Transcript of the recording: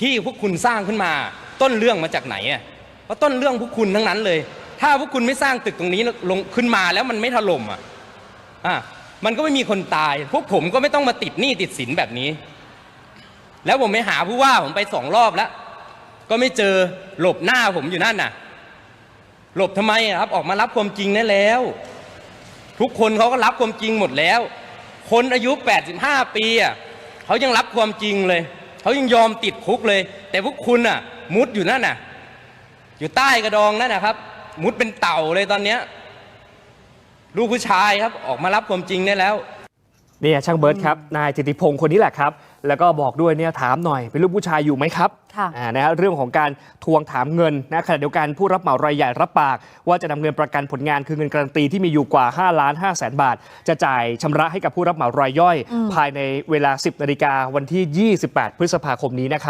ที่พวกคุณสร้างขึ้นมา ต้นเรื่องมาจากไหนอะเพราะต้นเรื่องพวกคุณทั้งนั้นเลย ถ้าพวกคุณไม่สร้างตึกตรงนี้ลงขึ้นมาแล้วมันไม่ถล่มอะอะมันก็ไม่มีคนตาย พวกผมก็ไม่ต้องมาติดหนี้ติดสินแบบนี้ แล้วผมไปหาผู้ว่าผมไปสองรอบแล้ว ก็ไม่เจอหลบหน้าผมอยู่นั่นน่ะ หลบทำไมครับออกมารับความจริงได้แล้ว ทุกคนเขาก็รับความจริงหมดแล้ว คนอายุ 85 ปีอะเขายังรับความจริงเลย เขายังยอมติดคุกเลย แต่พวกคุณน่ะ มุดอยู่นั่นน่ะ อยู่ใต้กระดองนั่นนะครับ มุดเป็นเต่าเลยตอนเนี้ยลูกผู้ชายครับ ออกมารับความจริงได้แล้ว เนี่ยช่างเบิร์ตครับนายจิติพงศ์คนนี้แหละครับ แล้วก็บอกด้วยเนี่ยถามหน่อยเป็นลูกผู้ชายอยู่ไหมครับค่ะอ่านะฮะเรื่องของการทวงถามเงินนะขณะเดียวกันผู้รับเหมารายใหญ่รับปาก ว่าจะนำเงินประกันผลงานคือเงินการันตีที่มีอยู่กว่า5ล้าน5แสนบาท จะจ่ายชำระให้กับผู้รับเหมารายย่อย ภายในเวลา 10นาฬิกาวันที่ 28 พฤษภาคมนี้นะครับ